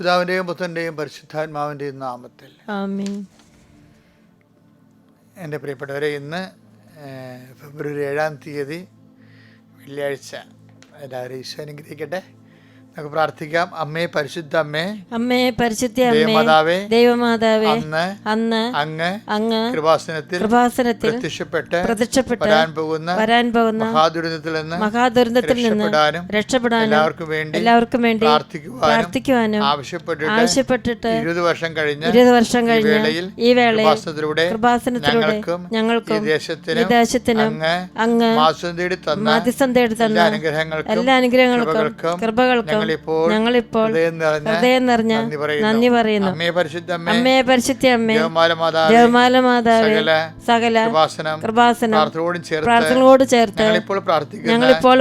പിതാവിന്റെയും പുത്രന്റെയും പരിശുദ്ധാത്മാവിന്റെയും നാമത്തിൽ. എന്റെ പ്രിയപ്പെട്ടവരെ ഇന്ന് ഫെബ്രുവരി ഏഴാം തീയതി വെള്ളിയാഴ്ച. എല്ലാവരും ഈശോ അനുഗ്രഹിക്കട്ടെ. നമുക്ക് പ്രാർത്ഥിക്കാം. അമ്മേ പരിശുദ്ധ അമ്മേ അമ്മേ പരിശുദ്ധ ദേവമാതാവേ ദൈവമാതാവേ അന്ന് അന്ന് അങ്ങ് അങ്ങ് കൃപാസനത്തിൽ കൃപാസനത്തിൽ പ്രത്യക്ഷപ്പെട്ട് പ്രത്യക്ഷപ്പെട്ട് വരാൻ പോകുന്ന വരാൻ പോകുന്ന മഹാദുരന്തത്തിൽ നിന്ന് മഹാദുരന്തത്തിൽ നിന്ന് രക്ഷപ്പെടാനും എല്ലാവർക്കും വേണ്ടി എല്ലാവർക്കും വേണ്ടി പ്രാർത്ഥിക്കുവാനും പ്രാർത്ഥിക്കുവാനും ആവശ്യപ്പെട്ടിട്ട് ആവശ്യപ്പെട്ടിട്ട് ഇരുപത് വർഷം കഴിഞ്ഞ് ഇരുപത് വർഷം കഴിഞ്ഞ ഈ വേളയിൽ കൃപാസനത്തിലൂടെ കൃപാസനത്തിലൂടെ ഞങ്ങൾക്കും ഈ ദേശത്തിനും അങ്ങ് മധ്യസ്ഥം തേടി തന്ന എല്ലാ അനുഗ്രഹങ്ങൾക്കും കൃപകൾക്കും ഞങ്ങളിപ്പോൾ ഞങ്ങളിപ്പോൾ ഹൃദയം നിറഞ്ഞ നന്ദി പറയുന്നു. അമ്മേ പരിശുദ്ധ അമ്മേ മാതാവേ സകല കൃപാസനം പ്രാർത്ഥനകളോട് ചേർത്ത് ഞങ്ങളിപ്പോൾ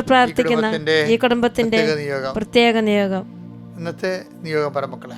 പ്രാർത്ഥിക്കുന്ന ഈ കുടുംബത്തിന്റെ പ്രത്യേക നിയോഗം. പ്രത്യേക നിയോഗം. ഇന്നത്തെ നിയോഗം പരമക്കളെ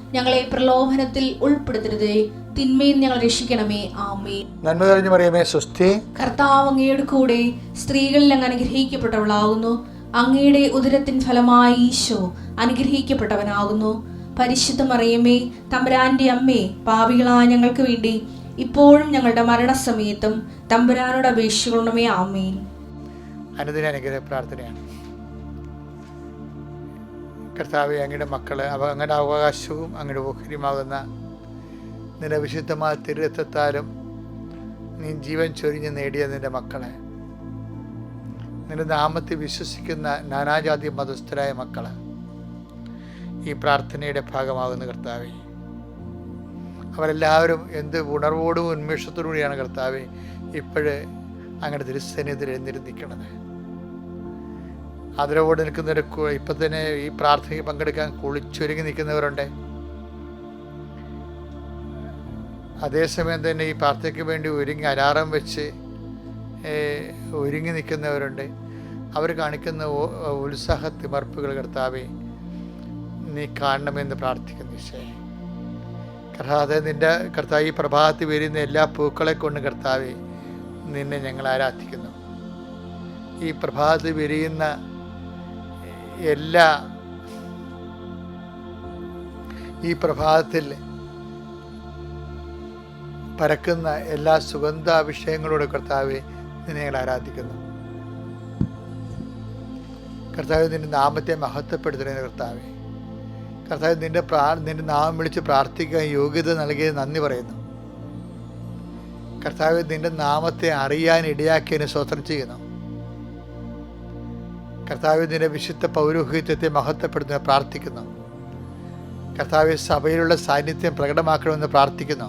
ഞങ്ങളെ പ്രലോഭനത്തിൽ ഉൾപ്പെടുത്തരുതേ. തിന്മയിൽ ഞങ്ങൾ രക്ഷിക്കണമേ. ആമേ നന്മ തെളിഞ്ഞു പറയുമേ സ്വസ്തി. കർത്താവ് അങ്ങയുടെ കൂടെ സ്ത്രീകളിൽ അങ്ങ് അനുഗ്രഹിക്കപ്പെട്ടവളാകുന്നു. അങ്ങയുടെ ഉദരത്തിൻ ഫലമായി ഈശോ അനുഗ്രഹിക്കപ്പെട്ടവനാകുന്നു. പരിശുദ്ധ മറിയമ്മേ തമ്പുരാന്റെ അമ്മേ പാപികളായ ഞങ്ങൾക്ക് വേണ്ടി ഇപ്പോഴും ഞങ്ങളുടെ മരണസമയത്തും തമ്പുരാനോട് അപേക്ഷിക്കണമേ ആമേ അനുദിന അനുഗ്രഹ പ്രാർത്ഥനയാണ്. കർത്താവെ അങ്ങയുടെ മക്കൾ അവ അങ്ങയുടെ അവകാശവും അങ്ങയുടെ ഓഹരിയുമാകുന്ന നിന്റെ വിശുദ്ധമായ തിരുരത്വത്താലും നീ ജീവൻ ചൊരിഞ്ഞ് നേടിയ നിന്റെ മക്കളെ. നിന്റെ നാമത്തിൽ വിശ്വസിക്കുന്ന നാനാജാതി മതസ്ഥരായ മക്കളെ ഈ പ്രാർത്ഥനയുടെ ഭാഗമാകുന്ന കർത്താവെ. അവരെല്ലാവരും എന്ത് ഉണർവോടും ഉന്മേഷത്തോടുകൂടിയാണ് കർത്താവെ ഇപ്പോഴ് അങ്ങയുടെ തിരുസന്നിധിയിൽ എഴുന്നിരുന്നിക്കണത് അതിലോട് നിൽക്കുന്നവർ ഇപ്പം തന്നെ ഈ പ്രാർത്ഥനയ്ക്ക് പങ്കെടുക്കാൻ കുളിച്ചൊരുങ്ങി നിൽക്കുന്നവരുണ്ട്. അതേസമയം തന്നെ ഈ പ്രാർത്ഥനയ്ക്ക് വേണ്ടി ഒരുങ്ങി അലാറം വെച്ച് ഒരുങ്ങി നിൽക്കുന്നവരുണ്ട്. അവർ കാണിക്കുന്ന ഉത്സാഹ തിമർപ്പുകൾ കർത്താവെ നീ കാണണമെന്ന് പ്രാർത്ഥിക്കുന്നു ഈശോയെ കർത്താതെ നിന്റെ കർത്താവ് ഈ പ്രഭാതത്തിൽ വരുന്ന എല്ലാ പൂക്കളെ കൊണ്ട് കർത്താവെ നിന്നെ ഞങ്ങൾ ആരാധിക്കുന്നു. ഈ പ്രഭാതത്തിൽ വിരിയുന്ന എല്ലാ ഈ പ്രഭാതത്തിൽ പരക്കുന്ന എല്ലാ സുഗന്ധാഭിഷേകങ്ങളോട് കർത്താവെ നിന്നെ ആരാധിക്കുന്നു. കർത്താവ് നിന്റെ നാമത്തെ മഹത്വപ്പെടുത്തണേ കർത്താവെ. കർത്താവ് നിന്റെ പ്രാ നിന്റെ നാമം വിളിച്ച് പ്രാർത്ഥിക്കാൻ യോഗ്യത നൽകിയത് നന്ദി പറയുന്നു. കർത്താവ് നിന്റെ നാമത്തെ അറിയാൻ ഇടയാക്കിയതിന് സ്വതന്ത്രം ചെയ്യുന്നു. കർത്താവ് നിന്റെ വിശുദ്ധ പൗരോഹിത്യത്തെ മഹത്വപ്പെടുത്തുന്ന പ്രാർത്ഥിക്കുന്നു. കർത്താവ് സഭയിലുള്ള സാന്നിധ്യം പ്രകടമാക്കണമെന്ന് പ്രാർത്ഥിക്കുന്നു.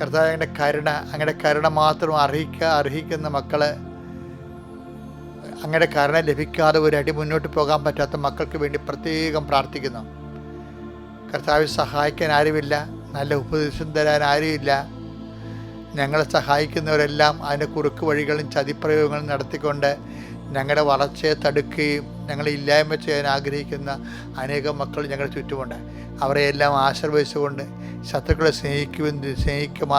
കർത്താവ് അങ്ങനെ കരുണ അങ്ങയുടെ കരുണ മാത്രം അർഹിക്കുക അർഹിക്കുന്ന മക്കളെ അങ്ങയുടെ കരുണ ലഭിക്കാതെ ഒരു അടി മുന്നോട്ട് പോകാൻ പറ്റാത്ത മക്കൾക്ക് വേണ്ടി പ്രത്യേകം പ്രാർത്ഥിക്കുന്നു. കർത്താവ് സഹായിക്കാൻ ആരുമില്ല നല്ല ഉപദേശം തരാൻ ആരുമില്ല. ഞങ്ങളെ സഹായിക്കുന്നവരെല്ലാം അതിന്റെ കുറുക്ക് വഴികളും ചതിപ്രയോഗങ്ങളും നടത്തിക്കൊണ്ട് ഞങ്ങളുടെ വളർച്ചയെ തടുക്കുകയും ഞങ്ങളെ ഇല്ലായ്മ ചെയ്യാൻ ആഗ്രഹിക്കുന്ന അനേകം മക്കൾ ഞങ്ങളുടെ ചുറ്റുമുണ്ട്. അവരെ എല്ലാം ആശീർവദിച്ചുകൊണ്ട് ശത്രുക്കളെ സ്നേഹിക്കുവാൻ സ്നേഹിക്കുക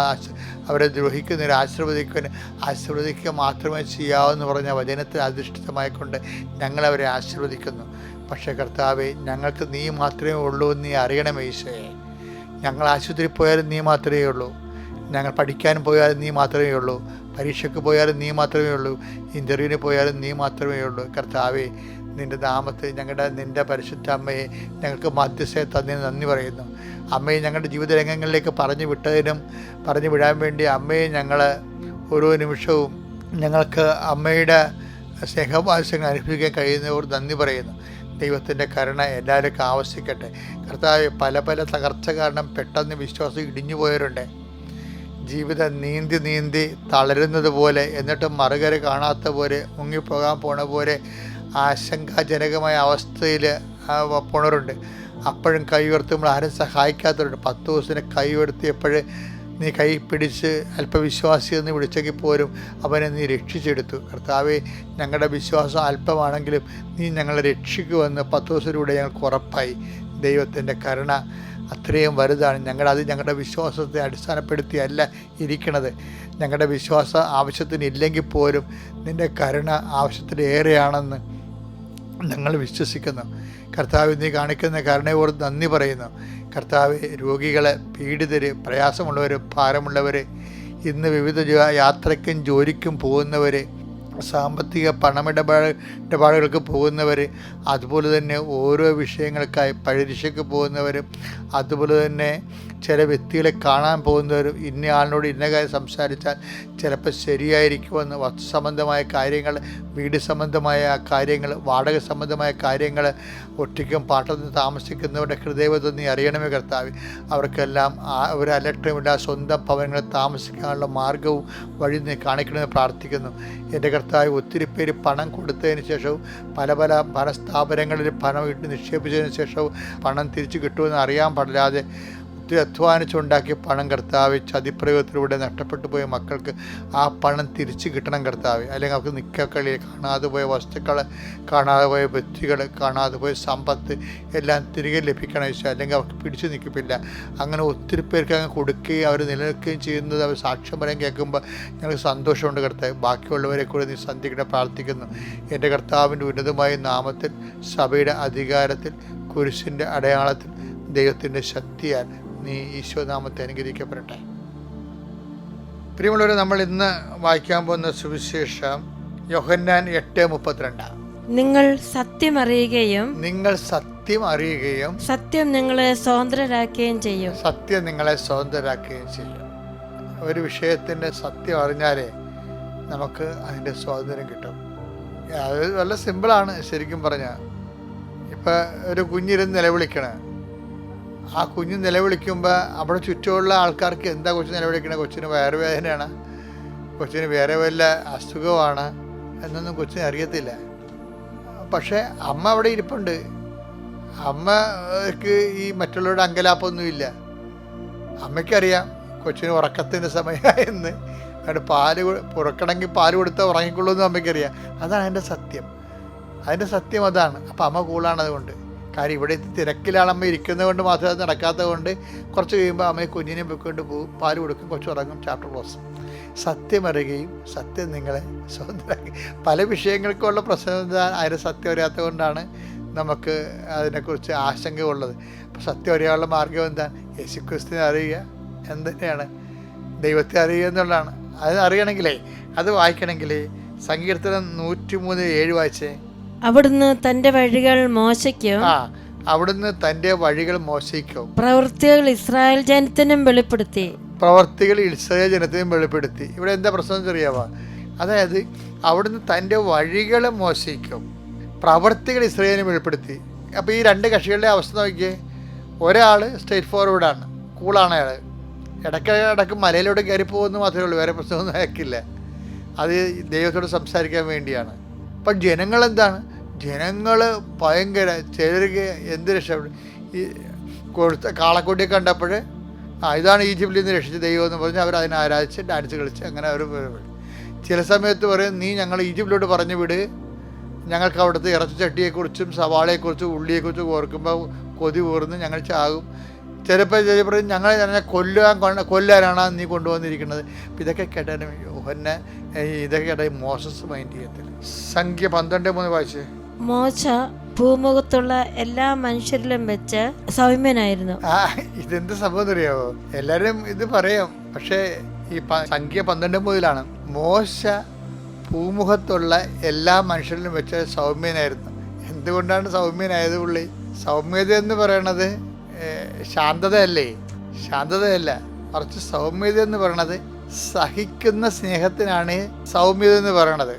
അവരെ ദ്രോഹിക്കുന്നവരെ ആശീർവദിക്കുവാൻ ആശീർവദിക്കുക മാത്രമേ ചെയ്യാവെന്ന് പറഞ്ഞ വചനത്തിൽ അധിഷ്ഠിതമായിക്കൊണ്ട് ഞങ്ങളവരെ ആശീർവദിക്കുന്നു. പക്ഷേ കർത്താവെ ഞങ്ങൾക്ക് നീ മാത്രമേ ഉള്ളൂ നീ അറിയണമേ ഈശോയെ. ഞങ്ങൾ ആശുപത്രിയിൽ പോയാലും നീ മാത്രമേ ഉള്ളൂ. ഞങ്ങൾ പഠിക്കാൻ പോയാലും നീ മാത്രമേ ഉള്ളൂ. പരീക്ഷയ്ക്ക് പോയാലും നീ മാത്രമേ ഉള്ളൂ. ഇന്റർവ്യൂവിന് പോയാലും നീ മാത്രമേ ഉള്ളൂ. കർത്താവേ നിന്റെ നാമത്തെ ഞങ്ങളുടെ നിന്റെ പരിശുദ്ധ അമ്മയെ ഞങ്ങൾക്ക് മധ്യസ്ഥയെ തന്നതിന് നന്ദി പറയുന്നു. അമ്മയെ ഞങ്ങളുടെ ജീവിത രംഗങ്ങളിലേക്ക് പറഞ്ഞു വിട്ടതിനും പറഞ്ഞു വിടാൻ വേണ്ടി അമ്മയെ ഞങ്ങൾ ഓരോ നിമിഷവും ഞങ്ങൾക്ക് അമ്മയുടെ സ്നേഹവാസ്യങ്ങൾ അനുഭവിക്കാൻ കഴിയുന്നവർ നന്ദി പറയുന്നു. ദൈവത്തിന്റെ കരുണ എല്ലാവർക്കും ആവശ്യിക്കട്ടെ കർത്താവ് പല പല തകർച്ച കാരണം പെട്ടെന്ന് വിശ്വാസം ഇടിഞ്ഞു പോയവരുണ്ട് ജീവിതം നീന്തി നീന്തി തളരുന്നത് പോലെ എന്നിട്ടും മറുകര കാണാത്ത പോലെ മുങ്ങിപ്പോകാൻ പോണ പോലെ ആശങ്കാജനകമായ അവസ്ഥയിൽ പോണവരുണ്ട്. അപ്പോഴും കൈ ഉയർത്തുമ്പോൾ ആരും സഹായിക്കാത്തവരുണ്ട്. പത്ത് ദിവസത്തിന് കൈ ഉയർത്തിയപ്പോൾ നീ കൈ പിടിച്ച് അല്പവിശ്വാസി എന്ന് വിളിച്ചെങ്കിൽ പോലും അവനെ നീ രക്ഷിച്ചെടുത്തു. കർത്താവെ ഞങ്ങളുടെ വിശ്വാസം അല്പമാണെങ്കിലും നീ ഞങ്ങളെ രക്ഷിക്കുമെന്ന് പത്ത് ദിവസത്തിലൂടെ ഞങ്ങൾക്ക് ഉറപ്പായി. ദൈവത്തിന്റെ കരുണ അത്രയും വലുതാണ്. ഞങ്ങളത് ഞങ്ങളുടെ വിശ്വാസത്തെ അടിസ്ഥാനപ്പെടുത്തിയല്ല ഇരിക്കണത്. ഞങ്ങളുടെ വിശ്വാസ ആവശ്യത്തിന് ഇല്ലെങ്കിൽ പോലും നിന്റെ കരുണ ആവശ്യത്തിലേറെയാണെന്ന് ഞങ്ങൾ വിശ്വസിക്കുന്നു. കർത്താവ് നീ കാണിക്കുന്ന കരുണയോട് നന്ദി പറയുന്നു. കർത്താവ് രോഗികളെ പീഡിതർ പ്രയാസമുള്ളവർ ഭാരമുള്ളവർ ഇന്ന് വിവിധ യാത്രയ്ക്കും ജോലിക്കും പോകുന്നവർ സാമ്പത്തിക പണമിടപാട് ഇടപാടുകൾക്ക് പോകുന്നവർ അതുപോലെ തന്നെ ഓരോ വിഷയങ്ങൾക്കായി പരീക്ഷയ്ക്ക് പോകുന്നവരും അതുപോലെ തന്നെ ചില വ്യക്തികളെ കാണാൻ പോകുന്നവരും ഇന്ന ആളിനോട് ഇന്ന കാര്യം സംസാരിച്ചാൽ ചിലപ്പോൾ ശരിയായിരിക്കുമെന്ന് വസ്തു സംബന്ധമായ കാര്യങ്ങൾ വീട് സംബന്ധമായ കാര്യങ്ങൾ വാടക സംബന്ധമായ കാര്യങ്ങൾ ഒറ്റയ്ക്കും പാട്ടത്തിൽ താമസിക്കുന്നവരുടെ ഹൃദയവതം നീ അറിയണമേ കർത്താവ്. അവർക്കെല്ലാം ഒരു അലക്ഷ്യമില്ല സ്വന്തം ഭവനങ്ങളിൽ താമസിക്കാനുള്ള മാർഗവും വഴി നീ കാണിക്കണമെന്ന് പ്രാർത്ഥിക്കുന്നു. എന്റെ കർത്താവ് ഒത്തിരി പേര് പണം കൊടുത്തതിന് ശേഷവും പല പല പല സ്ഥാപനങ്ങളിൽ പണം ഇട്ട് നിക്ഷേപിച്ചതിന് ശേഷവും പണം തിരിച്ചു കിട്ടുമെന്ന് അറിയാൻ പാടില്ലാതെ ഒത്തിരി അധ്വാനിച്ചുണ്ടാക്കിയ പണം കർത്താവ് ചതിപ്രയോഗത്തിലൂടെ നഷ്ടപ്പെട്ടു പോയ മക്കൾക്ക് ആ പണം തിരിച്ചു കിട്ടണം കർത്താവ്. അല്ലെങ്കിൽ അവർക്ക് നിൽക്കക്കളി കാണാതെ പോയ വസ്തുക്കൾ കാണാതെ പോയ വ്യക്തികൾ കാണാതെ പോയ സമ്പത്ത് എല്ലാം തിരികെ ലഭിക്കണം വെച്ചാൽ അല്ലെങ്കിൽ അവർക്ക് പിടിച്ചു നിൽക്കില്ല. അങ്ങനെ ഒത്തിരി പേർക്ക് അങ്ങ് കൊടുക്കുകയും അവർ നിലനിൽക്കുകയും ചെയ്യുന്നത് അവർ സാക്ഷ്യം പറയാൻ കേൾക്കുമ്പോൾ ഞങ്ങൾക്ക് സന്തോഷമുണ്ട് കർത്താവ്. ബാക്കിയുള്ളവരെ കൂടെ നീ സന്ധിക്കണം പ്രാർത്ഥിക്കുന്നു. എന്റെ കർത്താവിന്റെ ഉന്നതമായ നാമത്തിൽ സഭയുടെ അധികാരത്തിൽ കുരിശിന്റെ അടയാളത്തിൽ ദൈവത്തിന്റെ ശക്തിയാൽ നീ ഈശോനാമത്തെ അനുഗ്രഹിക്കപ്പെടട്ടെ. പ്രിയമുള്ളവരെ നമ്മൾ ഇന്ന് വായിക്കാൻ പോകുന്ന സുവിശേഷം യോഹന്നാൻ എട്ട് മുപ്പത്തിരണ്ട്. നിങ്ങൾ സത്യം അറിയുകയും നിങ്ങൾ സത്യം അറിയുകയും സത്യം നിങ്ങളെ സ്വതന്ത്രരാക്കുകയും ചെയ്യും. സത്യം നിങ്ങളെ സ്വതന്ത്രരാക്കുകയും ചെയ്യും. ഒരു വിഷയത്തിന്റെ സത്യം അറിഞ്ഞാലേ നമുക്ക് അതിന്റെ സ്വാതന്ത്ര്യം കിട്ടും. അത് വളരെ സിമ്പിളാണ് ശരിക്കും പറഞ്ഞാൽ. ഇപ്പം ഒരു കുഞ്ഞിരുന്ന് നിലവിളിക്കണ. ആ കുഞ്ഞ് നിലവിളിക്കുമ്പോൾ അവിടെ ചുറ്റുമുള്ള ആൾക്കാർക്ക് എന്താ കൊച്ചു നിലവിളിക്കണേ? കൊച്ചിന് വയറുവേദനയാണ് കൊച്ചിന് വേറെ വല്ല അസുഖമാണ് എന്നൊന്നും കൊച്ചിന് അറിയത്തില്ല. പക്ഷേ അമ്മ അവിടെ ഇരിപ്പുണ്ട്. അമ്മയ്ക്ക് ഈ മറ്റുള്ളവരുടെ അങ്കലാപ്പൊന്നുമില്ല അമ്മയ്ക്കറിയാം കൊച്ചിന് ഉറക്കത്തിന്റെ സമയമായെന്ന്. അവിടെ പാൽ പുറക്കണമെങ്കിൽ പാൽ കൊടുത്താൽ ഉറങ്ങിക്കൊള്ളൂ എന്ന് അമ്മയ്ക്കറിയാം. അതാണ് അതിന്റെ സത്യം. അതിന്റെ സത്യം അതാണ്. അപ്പം അമ്മ കൂളാണ് അതുകൊണ്ട് കാര്യം ഇവിടെ തിരക്കിലാണ് അമ്മ ഇരിക്കുന്നത് കൊണ്ട് മാത്രമേ അത് നടക്കാത്തത് കൊണ്ട് കുറച്ച് കഴിയുമ്പോൾ അമ്മയെ കുഞ്ഞിനെ പൊയ്ക്കൊണ്ട് പോകും പാൽ കൊടുക്കും കുറച്ച് ഉറങ്ങും ചാപ്റ്റർ ക്ലോസ് സത്യം അറിയുകയും സത്യം നിങ്ങളെ സ്വതന്ത്രമാക്കി പല വിഷയങ്ങൾക്കുള്ള പ്രശ്നം അതിന് സത്യം അറിയാത്തത് കൊണ്ടാണ് നമുക്ക് അതിനെക്കുറിച്ച് ആശങ്ക ഉള്ളത് അപ്പോൾ സത്യം അറിയാനുള്ള മാർഗം എന്താണ് യേശുക്രിസ്തുവിനെ അറിയുക എന്തിനാണ് ദൈവത്തെ അറിയുക എന്നുള്ളതാണ്. അത് അറിയണമെങ്കിലേ അത് വായിക്കണമെങ്കിലേ. സങ്കീർത്തനം നൂറ്റി മൂന്ന് ഏഴ് വായിച്ചേ. അവിടുന്ന് തന്റെ വഴികൾ മോശയ്ക്കും ആ അവിടുന്ന് തന്റെ വഴികൾ മോശിക്കും പ്രവൃത്തികൾ ഇസ്രായേൽ ജനത്തിനും വെളിപ്പെടുത്തി. പ്രവർത്തികൾ ഇസ്രായേൽ ജനത്തിനും വെളിപ്പെടുത്തി. ഇവിടെ എന്താ പ്രശ്നം അറിയാവാ അതായത് അവിടുന്ന് തന്റെ വഴികൾ മോശിക്കും പ്രവർത്തികൾ ഇസ്രായേലിനെ വെളിപ്പെടുത്തി. അപ്പോൾ ഈ രണ്ട് കക്ഷികളുടെ അവസ്ഥ നോക്കിയേ. ഒരാൾ സ്ട്രേറ്റ് ഫോർവേഡാണ് കൂളാണ് അയാൾ ഇടയ്ക്ക് ഇടയ്ക്ക് മലയിലൂടെ കയറി പോകുന്നു മാത്രമേ ഉള്ളൂ. വേറെ പ്രശ്നമൊന്നും അയക്കില്ല അത് ദൈവത്തോട് സംസാരിക്കാൻ വേണ്ടിയാണ്. അപ്പം ജനങ്ങളെന്താണ് ജനങ്ങൾ ഭയങ്കര ചിലർക്ക് എന്ത് രക്ഷപ്പെടും? ഈ കൊടുത്ത കാളക്കുട്ടിയെ കണ്ടപ്പോൾ ആ ഇതാണ് ഈജിപ്തിൽ നിന്ന് രക്ഷിച്ച ദൈവം എന്ന് പറഞ്ഞ് അവർ അതിനെ ആരാധിച്ച് ഡാൻസ് കളിച്ച് അങ്ങനെ അവർ ചില സമയത്ത് പറയും നീ ഞങ്ങൾ ഈജിപ്തിലോട്ട് പറഞ്ഞു വിട്. ഞങ്ങൾക്ക് അവിടുത്തെ ഇറച്ചിച്ചട്ടിയെക്കുറിച്ചും സവാളയെക്കുറിച്ചും ഉള്ളിയെക്കുറിച്ചും ഓർക്കുമ്പോൾ കൊതി ഊർന്ന് ഞങ്ങൾ ചാകും. ചിലപ്പോൾ ചിലപ്പോൾ ഞങ്ങൾ തന്നെ കൊല്ലാൻ കൊല്ലാനാണ് നീ കൊണ്ടുവന്നിരിക്കുന്നത്. ഇതൊക്കെ കേട്ടാലും ഒന്നെ ഇതൊക്കെ കേട്ടാൽ മോശസ് മൈൻഡ് ചെയ്യത്തില്ല. സംഖ്യ പന്ത്രണ്ട് മൂന്ന് വായിച്ച്. മോശ ഭൂമുഖത്തുള്ള എല്ലാ മനുഷ്യരിലും വെച്ച് സൗമ്യനായിരുന്നു. ഇതെന്ത് സംഭവം അറിയാവോ എല്ലാരും ഇത് പറയാം. പക്ഷേ ഈ സംഖ്യ പന്ത്രണ്ട് മുതലാണ്. മോശ ഭൂമുഖത്തുള്ള എല്ലാ മനുഷ്യരിലും വെച്ച് സൗമ്യനായിരുന്നു. എന്തുകൊണ്ടാണ് സൗമ്യനായത് പുള്ളി? സൗമ്യത എന്ന് പറയണത് ശാന്തതയല്ലേ? ശാന്തതയല്ല കുറച്ച് സൗമ്യത എന്ന് പറയണത് സഹിക്കുന്ന സ്നേഹത്തിനാണ് സൗമ്യത എന്ന് പറയണത്.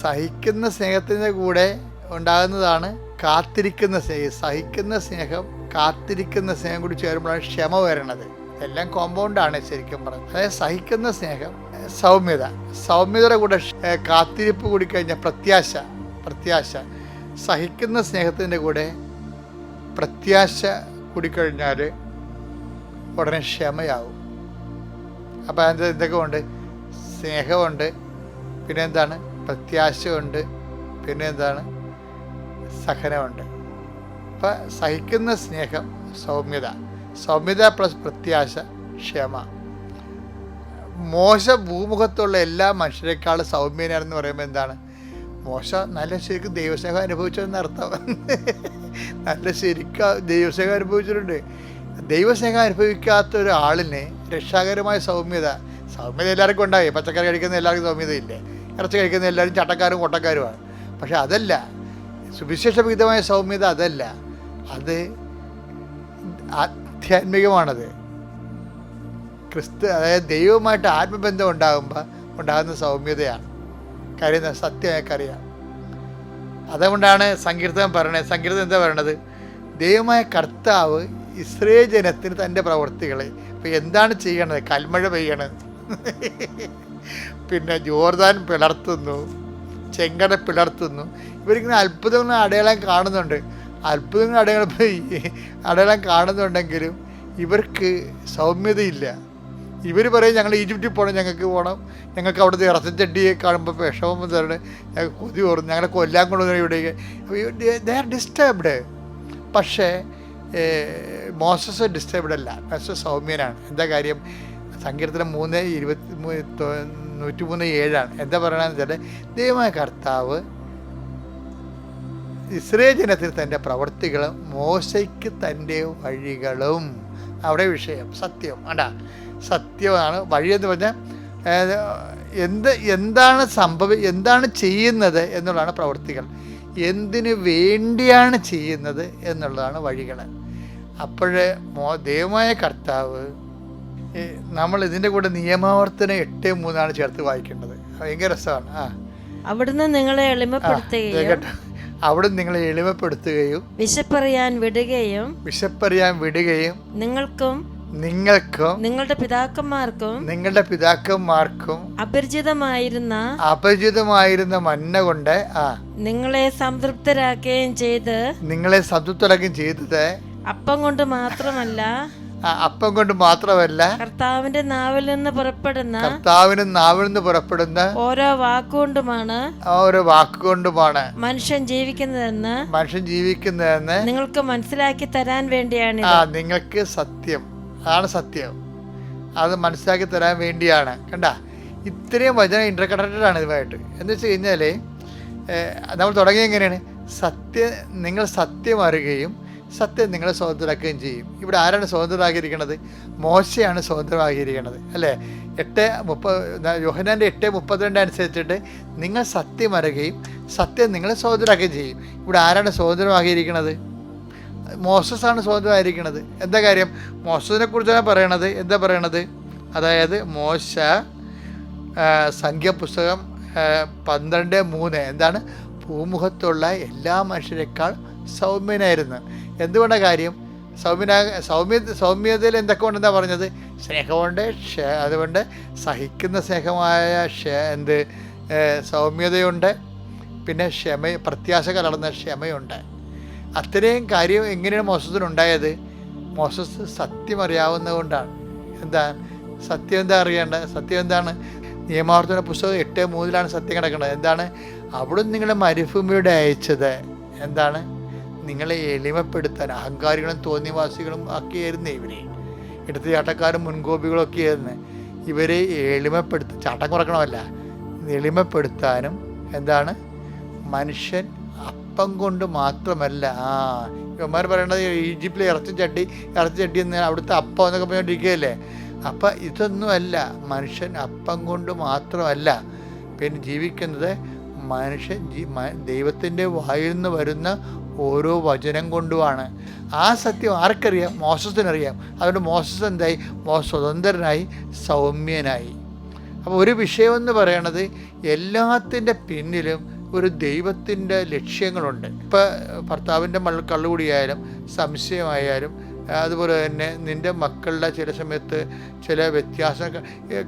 സഹിക്കുന്ന സ്നേഹത്തിന്റെ കൂടെ ഉണ്ടാകുന്നതാണ് കാത്തിരിക്കുന്ന സഹിക്കുന്ന സ്നേഹം കാത്തിരിക്കുന്ന സ്നേഹം കൂടി ചേരുമ്പോഴാണ് ക്ഷമ വരണത്. എല്ലാം കോമ്പൗണ്ടാണ് ശരിക്കും പറഞ്ഞത് അതായത് സഹിക്കുന്ന സ്നേഹം സൗമ്യത. സൗമ്യതയുടെ കൂടെ കാത്തിരിപ്പ് കൂടി കഴിഞ്ഞാൽ പ്രത്യാശ പ്രത്യാശ. സഹിക്കുന്ന സ്നേഹത്തിന്റെ കൂടെ പ്രത്യാശ കൂടിക്കഴിഞ്ഞാൽ ഉടനെ ക്ഷമയാവും. അപ്പോൾ അതിന്റെ എന്തൊക്കെ ഉണ്ട് സ്നേഹമുണ്ട് പിന്നെ എന്താണ് പ്രത്യാശയുണ്ട് പിന്നെ എന്താണ് സഹനമുണ്ട്. അപ്പം സഹിക്കുന്ന സ്നേഹം സൗമ്യത. സൗമ്യത പ്ലസ് പ്രത്യാശ ക്ഷമ. മോശ ഭൂമുഖത്തുള്ള എല്ലാ മനുഷ്യരെക്കാളും സൗമ്യനാണെന്ന് പറയുമ്പോൾ എന്താണ്? മോശ നല്ല ശരിക്കും ദൈവസ്നേഹം അനുഭവിച്ചതെന്ന് അർത്ഥം. നല്ല ശരിക്കും ദൈവസ്നേഹം അനുഭവിച്ചിട്ടുണ്ട്. ദൈവസ്നേഹം അനുഭവിക്കാത്ത ഒരാളിന് രക്ഷാകരമായ സൗമ്യത സൗമ്യത എല്ലാവർക്കും ഉണ്ടായി. പച്ചക്കറി കഴിക്കുന്ന എല്ലാവർക്കും സൗമ്യതയില്ലേ? ഇറച്ചി കഴിക്കുന്ന എല്ലാവരും ചട്ടക്കാരും കൊട്ടക്കാരുമാണ്. പക്ഷെ അതല്ല സുവിശേഷവിഹിതമായ സൗമ്യത അതല്ല. അത് ആധ്യാത്മികമാണത്. ക്രിസ്തു അതായത് ദൈവവുമായിട്ട് ആത്മബന്ധം ഉണ്ടാകുമ്പോൾ ഉണ്ടാകുന്ന സൗമ്യതയാണ്. കാര്യം എന്താ? സത്യം ഞങ്ങൾക്കറിയാം അതുകൊണ്ടാണ് സങ്കീർത്തനം പറയണത്. സങ്കീർത്തനം എന്താ പറയണത്? ദൈവമായ കർത്താവ് ഇസ്രേ ജനത്തിന് തന്റെ പ്രവർത്തികളെ ഇപ്പം എന്താണ് ചെയ്യണത്? കൽമഴ പെയ്യണത് പിന്നെ ജോർദാൻ പിളർത്തുന്നു. ചെങ്കട പിളർത്തുന്നു. ഇവരിങ്ങനെ അത്ഭുതങ്ങൾ അടയാളം കാണുന്നുണ്ട്. അത്ഭുതങ്ങൾ അടയാളം അടയാളം കാണുന്നുണ്ടെങ്കിലും ഇവർക്ക് സൗമ്യതയില്ല. ഇവർ പറയും ഞങ്ങൾ ഈജിപ്തിൽ പോകണം ഞങ്ങൾക്ക് പോകണം ഞങ്ങൾക്ക് അവിടുത്തെ ഇറച്ചച്ചട്ടിയെ കാണുമ്പോൾ വിഷമം തരണം ഞങ്ങൾക്ക് കൊതി ഓർന്നു ഞങ്ങളെ കൊല്ലാൻ കൊണ്ടുവന്നു ഇവിടേക്ക്. ദേ ആർ ഡിസ്റ്റർബ്ഡ് പക്ഷേ മോസസ് ഡിസ്റ്റർബ്ഡ് അല്ല. മോസസ് സൗമ്യനാണ്. എന്താ കാര്യം? സങ്കീർത്തനം മൂന്ന് ഇരുപത്തി നൂറ്റി മൂന്ന് ഏഴാണ്. എന്താ പറയണമെന്ന് വെച്ചാൽ ദൈവമായ കർത്താവ് ഇസ്രേ ജനത്തിന് തന്റെ പ്രവർത്തികളും മോശയ്ക്ക് തന്റെ വഴികളും. അവിടെ വിഷയം സത്യം. അണ്ട സത്യമാണ്. വഴി എന്ന് പറഞ്ഞാൽ എന്ത് എന്താണ് സംഭവി എന്താണ് ചെയ്യുന്നത് എന്നുള്ളതാണ് പ്രവൃത്തികൾ എന്തിനു വേണ്ടിയാണ് ചെയ്യുന്നത് എന്നുള്ളതാണ് വഴികൾ. അപ്പോൾ മോ ദൈവമായ കർത്താവ് നമ്മൾ ഇതിന്റെ കൂടെ നിയമാവർത്തനം എട്ട് മൂന്നാണ് ചേർത്ത് വായിക്കേണ്ടത്. ഭയങ്കര രസമാണ്. ആ. അവിടുന്ന് നിങ്ങളെ എളിമപ്പെടുത്തുകയും. അവിടെ നിങ്ങളെ എളിമപ്പെടുത്തുകയും വിശപ്പറിയാൻ വിടുകയും വിശപ്പറിയാൻ വിടുകയും നിങ്ങൾക്കും നിങ്ങൾക്കും നിങ്ങളുടെ പിതാക്കന്മാർക്കും നിങ്ങളുടെ പിതാക്കന്മാർക്കും അപരിചിതമായിരുന്ന അപരിചിതമായിരുന്ന മന്ന കൊണ്ട് ആ നിങ്ങളെ സംതൃപ്തരാക്കുകയും ചെയ്ത് നിങ്ങളെ സംതൃപ്തരാക്കുകയും ചെയ്തത് അപ്പം കൊണ്ട് മാത്രമല്ല അപ്പം കൊണ്ട് മാത്രമല്ല കർത്താവിന്റെ നാവിൽ നിന്ന് പുറപ്പെടുന്ന കർത്താവിന്റെ നാവിൽ നിന്ന് പുറപ്പെടുന്ന ഓരോ വാക്കുകൊണ്ടുമാണ് ഓരോ വാക്കുകൊണ്ടുമാണ് മനുഷ്യൻ ജീവിക്കുന്നതെന്ന് മനുഷ്യൻ ജീവിക്കുന്നതെന്ന് നിങ്ങൾക്ക് മനസ്സിലാക്കി തരാൻ വേണ്ടിയാണ് ആ നിങ്ങൾക്ക് സത്യം. അതാണ് സത്യം. അത് മനസ്സിലാക്കി തരാൻ വേണ്ടിയാണ്. കണ്ട? ഇത്രയും വചനം ഇന്റർകണക്റ്റഡ് ആണ് ഇതുമായിട്ട്. എന്ന് വെച്ച് കഴിഞ്ഞാൽ നമ്മൾ തുടങ്ങിയ എങ്ങനെയാണ്? സത്യം നിങ്ങൾ സത്യം അറിയുകയും സത്യം നിങ്ങളെ സ്വതന്ത്രരാക്കുകയും ചെയ്യും. ഇവിടെ ആരാണ് സ്വതന്ത്രരാക്കിയിരിക്കുന്നത് മോശയാണ് സ്വതന്ത്രമാക്കിയിരിക്കുന്നത് അല്ലേ? എട്ട് മുപ്പത് യോഹനാന്റെ എട്ട് മുപ്പത്തിരണ്ട് അനുസരിച്ചിട്ട് നിങ്ങൾ സത്യം അറിയുകയും സത്യം നിങ്ങളെ സ്വതന്ത്രരാക്കുകയും ചെയ്യും. ഇവിടെ ആരാണ് സ്വതന്ത്രമാക്കിയിരിക്കുന്നത് മോസസ് ആണ് സ്വതന്ത്രമായിരിക്കുന്നത് എന്താ കാര്യം? മോസസിനെ കുറിച്ചാണ് പറയണത്. എന്താ പറയണത്? അതായത് മോശ സംഖ്യപുസ്തകം പന്ത്രണ്ട് മൂന്ന്. എന്താണ്? ഭൂമുഖത്തുള്ള എല്ലാ മനുഷ്യരെക്കാൾ സൗമ്യനായിരുന്നു. എന്തുകൊണ്ടാണ് കാര്യം? സൗമ്യന സൗമ്യ സൗമ്യതയിൽ എന്തൊക്കെ ഉണ്ടെന്നാണ് പറഞ്ഞത്? സ്നേഹമുണ്ട് ക്ഷേ അതുകൊണ്ട് സഹിക്കുന്ന സ്നേഹമായ ക്ഷേ എന്ത് സൗമ്യതയുണ്ട്. പിന്നെ ക്ഷമ പ്രത്യാശ കലർന്ന ക്ഷമയുണ്ട്. അത്രയും കാര്യം എങ്ങനെയാണ് മോശത്തിനുണ്ടായത് മോശസ് സത്യം അറിയാവുന്നതുകൊണ്ടാണ് എന്താ സത്യം എന്താ അറിയേണ്ടത് സത്യം എന്താണ്? നിയമാർത്ഥന പുസ്തകം എട്ട് മൂന്നിലാണ് സത്യം കിടക്കുന്നത്. എന്താണ്? അവിടുന്ന് നിങ്ങളെ മരുഭൂമിയുടെ അയച്ചത്. എന്താണ്? നിങ്ങളെ എളിമപ്പെടുത്താൻ അഹങ്കാരികളും തോന്നിവാസികളും ഒക്കെയായിരുന്നു ഇവരെ. ഇടത്തെ ചാട്ടക്കാരും മുൻകോപികളൊക്കെ ഒക്കെയായിരുന്നു. ഇവരെ എളിമപ്പെടുത്ത ചാട്ടം കുറക്കണമല്ല എളിമപ്പെടുത്താനും എന്താണ്? മനുഷ്യൻ അപ്പം കൊണ്ട് മാത്രമല്ല ആ ഇവന്മാർ പറയണത് ഈജിപ്തിലെ ഇറച്ചി ചട്ടി ഇറച്ചി ചട്ടി എന്ന് അവിടുത്തെ അപ്പം എന്നൊക്കെ പറഞ്ഞുകൊണ്ടിരിക്കുകയല്ലേ അപ്പം ഇതൊന്നുമല്ല മനുഷ്യൻ അപ്പം കൊണ്ട് മാത്രമല്ല. പിന്നെ ജീവിക്കുന്നത് മനുഷ്യൻ ജീ ദൈവത്തിന്റെ വായിൽ നിന്ന് വരുന്ന ഓരോ വചനം കൊണ്ടുമാണ്. ആ സത്യം ആർക്കറിയാം? മോശത്തിനറിയാം അതുകൊണ്ട് മോശസ് എന്തായി? മോ സ്വതന്ത്രനായി സൗമ്യനായി. അപ്പോൾ ഒരു വിഷയമെന്ന് പറയണത് എല്ലാത്തിന്റെ പിന്നിലും ഒരു ദൈവത്തിന്റെ ലക്ഷ്യങ്ങളുണ്ട്. ഇപ്പോൾ ഭർത്താവിന്റെ മള്ള കള്ളുകൂടിയായാലും സംശയമായാലും അതുപോലെ തന്നെ നിന്റെ മക്കളുടെ ചില സമയത്ത് ചില വ്യത്യാസം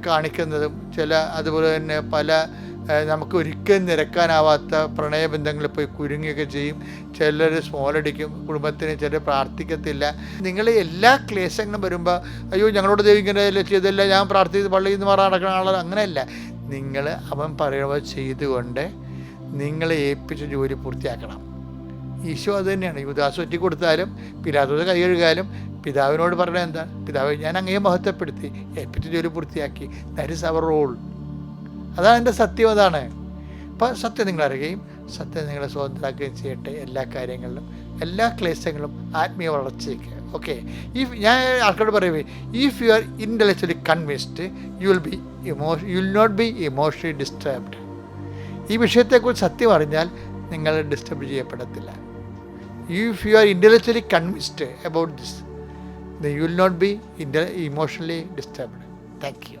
കാണിക്കുന്നതും ചില അതുപോലെ തന്നെ പല നമുക്ക് ഒരിക്കലും നിരക്കാനാവാത്ത പ്രണയബന്ധങ്ങളിൽ പോയി കുരുങ്ങുകയൊക്കെ ചെയ്യും. ചിലർ സ്മോളടിക്കും കുടുംബത്തിന് ചിലർ പ്രാർത്ഥിക്കത്തില്ല. നിങ്ങൾ എല്ലാ ക്ലേശങ്ങളും വരുമ്പോൾ അയ്യോ ഞങ്ങളോട് ദൈവം ഇങ്ങനെ ചെയ്തല്ല ഞാൻ പ്രാർത്ഥിച്ച് പള്ളിയിൽ നിന്ന് മാറാൻ നടക്കുന്ന ആളാണ് അങ്ങനെയല്ല. നിങ്ങൾ അവൻ പറയുന്നത് ചെയ്തുകൊണ്ട് നിങ്ങളെ ഏൽപ്പിച്ച ജോലി പൂർത്തിയാക്കണം. ഈശോ അത് തന്നെയാണ്. യുദാസ് ഒറ്റി കൊടുത്താലും കൈ കഴുകാലും പിതാവിനോട് പറഞ്ഞത് എന്താ? പിതാവ് ഞാൻ അങ്ങേ മഹത്വപ്പെടുത്തി ഏൽപ്പിച്ച ജോലി പൂർത്തിയാക്കി. ദാറ്റ് ഇസ് അവർ റോൾ അതാണ് എന്റെ സത്യം അതാണ്. അപ്പം സത്യം നിങ്ങൾ അറിയുകയും സത്യം നിങ്ങളെ സ്വതന്ത്രമാക്കുകയും ചെയ്യട്ടെ എല്ലാ കാര്യങ്ങളിലും എല്ലാ ക്ലേശങ്ങളും ആത്മീയ വളർച്ചയ്ക്ക്. ഓക്കെ ഇഫ് ഞാൻ ആൾക്കാരോട് പറയുവേ if you are intellectually convinced you will be emo you will not be emotionally disturbed ഈ വിഷയത്തെക്കുറിച്ച് സത്യം അറിഞ്ഞാൽ നിങ്ങൾ disturb ചെയ്യപ്പെടത്തില്ല. If you are intellectually convinced about this you will not be inter emotionally disturbed thank you